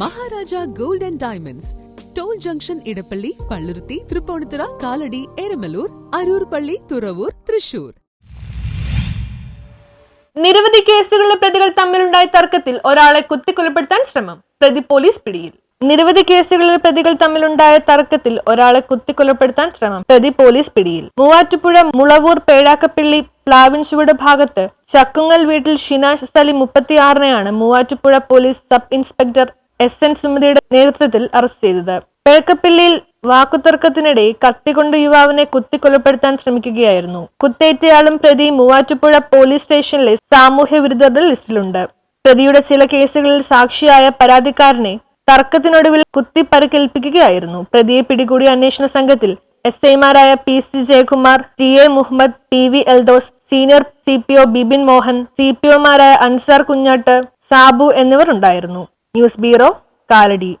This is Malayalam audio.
Maharaja Gold and Diamonds. Toll junction Edappally Palluruthy Thrippunithura Kalady Eramalloor Aroor പള്ളി തുറവൂർ തൃശൂർ. നിരവധി കേസുകളിലെ പ്രതികൾ തമ്മിലുണ്ടായ തർക്കത്തിൽ ഒരാളെ കുത്തിക്കൊലപ്പെടുത്താൻ ശ്രമം. പ്രതി പോലീസ് പിടിയിൽ. നിരവധി കേസുകളിലെ പ്രതികൾ തമ്മിലുണ്ടായ തർക്കത്തിൽ ഒരാളെ കുത്തിക്കൊലപ്പെടുത്താൻ ശ്രമം. പ്രതി പോലീസ് പിടിയിൽ. മൂവാറ്റുപുഴ മുളവൂർ പേഴാക്കപ്പിള്ളി പ്ലാവിൻചുവട് ഭാഗത്ത് ചക്കുങ്ങൽ വീട്ടിൽ Shinash Sali മുപ്പത്തിയാറിനെയാണ് Muvattupuzha police sub inspector S N സുമതിയുടെ നേതൃത്വത്തിൽ അറസ്റ്റ് ചെയ്തത്. പിഴക്കപ്പിള്ളിയിൽ വാക്കുതർക്കത്തിനിടെ കത്തികൊണ്ട് യുവാവിനെ കുത്തിക്കൊലപ്പെടുത്താൻ ശ്രമിക്കുകയായിരുന്നു. കുത്തേറ്റയാളും പ്രതി മൂവാറ്റുപുഴ പോലീസ് സ്റ്റേഷനിലെ സാമൂഹ്യ വിരുദ്ധരുടെ ലിസ്റ്റിലുണ്ട്. പ്രതിയുടെ ചില കേസുകളിൽ സാക്ഷിയായ പരാതിക്കാരനെ തർക്കത്തിനൊടുവിൽ കുത്തി പരുക്കേൽപ്പിക്കുകയായിരുന്നു പ്രതിയെ പിടികൂടിയ അന്വേഷണ സംഘത്തിൽ എസ് ഐമാരായ P C Jayakumar T A Muhammad T V Eldhose senior C P O Bibin Mohan C P ഒമാരായ Ansar Kunjattu Sabu എന്നിവർ ഉണ്ടായിരുന്നു ന്യൂസ് ബ്യൂറോ കാലടി